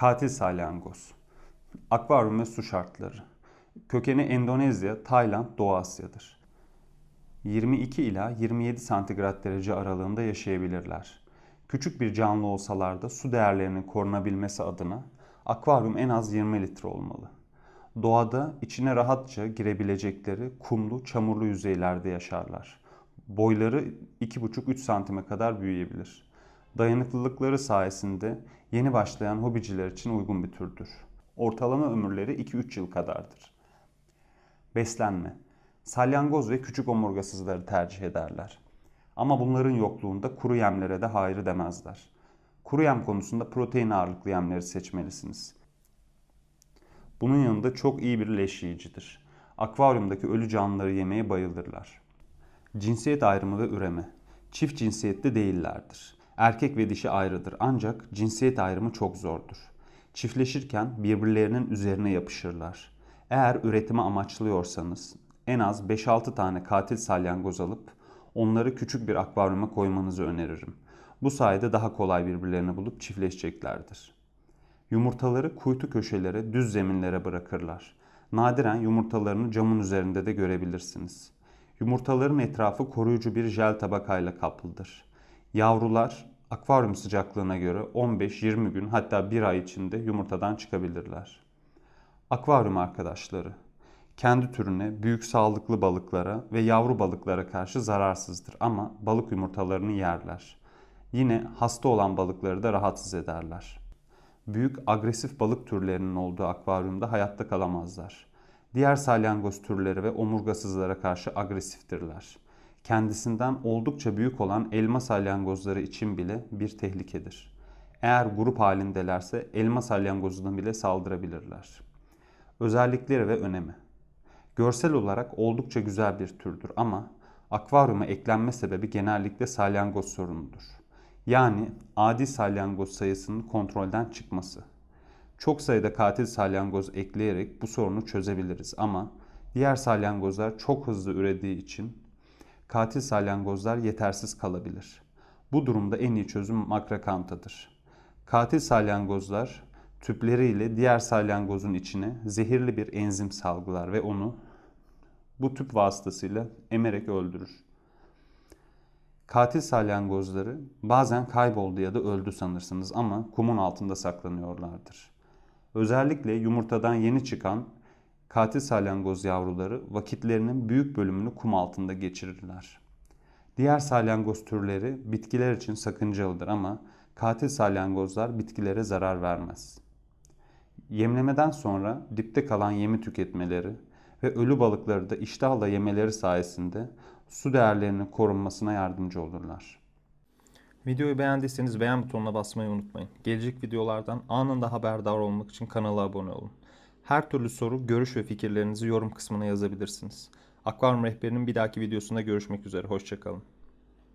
Katil salyangoz. Akvaryum ve su şartları. Kökeni Endonezya, Tayland, Doğu Asya'dır. 22 ila 27 santigrat derece aralığında yaşayabilirler. Küçük bir canlı olsalar da su değerlerinin korunabilmesi adına akvaryum en az 20 litre olmalı. Doğada içine rahatça girebilecekleri kumlu, çamurlu yüzeylerde yaşarlar. Boyları 2,5-3 santime kadar büyüyebilir. Dayanıklılıkları sayesinde yeni başlayan hobiciler için uygun bir türdür. Ortalama ömürleri 2-3 yıl kadardır. Beslenme. Salyangoz ve küçük omurgasızları tercih ederler. Ama bunların yokluğunda kuru yemlere de hayır demezler. Kuru yem konusunda protein ağırlıklı yemleri seçmelisiniz. Bunun yanında çok iyi bir leş yiyicidir. Akvaryumdaki ölü canlıları yemeye bayılırlar. Cinsiyet ayrımı ve üreme. Çift cinsiyetli değillerdir. Erkek ve dişi ayrıdır ancak cinsiyet ayrımı çok zordur. Çiftleşirken birbirlerinin üzerine yapışırlar. Eğer üretimi amaçlıyorsanız en az 5-6 tane katil salyangoz alıp onları küçük bir akvaryuma koymanızı öneririm. Bu sayede daha kolay birbirlerini bulup çiftleşeceklerdir. Yumurtaları kuytu köşelere, düz zeminlere bırakırlar. Nadiren yumurtalarını camın üzerinde de görebilirsiniz. Yumurtaların etrafı koruyucu bir jel tabakayla kaplıdır. Yavrular akvaryum sıcaklığına göre 15-20 gün hatta 1 ay içinde yumurtadan çıkabilirler. Akvaryum arkadaşları kendi türüne, büyük sağlıklı balıklara ve yavru balıklara karşı zararsızdır ama balık yumurtalarını yerler. Yine hasta olan balıkları da rahatsız ederler. Büyük agresif balık türlerinin olduğu akvaryumda hayatta kalamazlar. Diğer salyangoz türleri ve omurgasızlara karşı agresiftirler. Kendisinden oldukça büyük olan elma salyangozları için bile bir tehlikedir. Eğer grup halindelerse elma salyangozuna bile saldırabilirler. Özellikleri ve önemi. Görsel olarak oldukça güzel bir türdür ama akvaryuma eklenme sebebi genellikle salyangoz sorunudur. Yani adi salyangoz sayısının kontrolden çıkması. Çok sayıda katil salyangoz ekleyerek bu sorunu çözebiliriz ama diğer salyangozlar çok hızlı ürediği için katil salyangozlar yetersiz kalabilir. Bu durumda en iyi çözüm makrakantadır. Katil salyangozlar tüpleriyle diğer salyangozun içine zehirli bir enzim salgılar ve onu bu tüp vasıtasıyla emerek öldürür. Katil salyangozları bazen kayboldu ya da öldü sanırsınız ama kumun altında saklanıyorlardır. Özellikle yumurtadan yeni çıkan katil salyangoz yavruları vakitlerinin büyük bölümünü kum altında geçirirler. Diğer salyangoz türleri bitkiler için sakıncalıdır ama katil salyangozlar bitkilere zarar vermez. Yemlemeden sonra dipte kalan yemi tüketmeleri ve ölü balıkları da iştahla yemeleri sayesinde su değerlerinin korunmasına yardımcı olurlar. Videoyu beğendiyseniz beğen butonuna basmayı unutmayın. Gelecek videolardan anında haberdar olmak için kanala abone olun. Her türlü soru, görüş ve fikirlerinizi yorum kısmına yazabilirsiniz. Akvaryum Rehberi'nin bir dahaki videosunda görüşmek üzere. Hoşçakalın.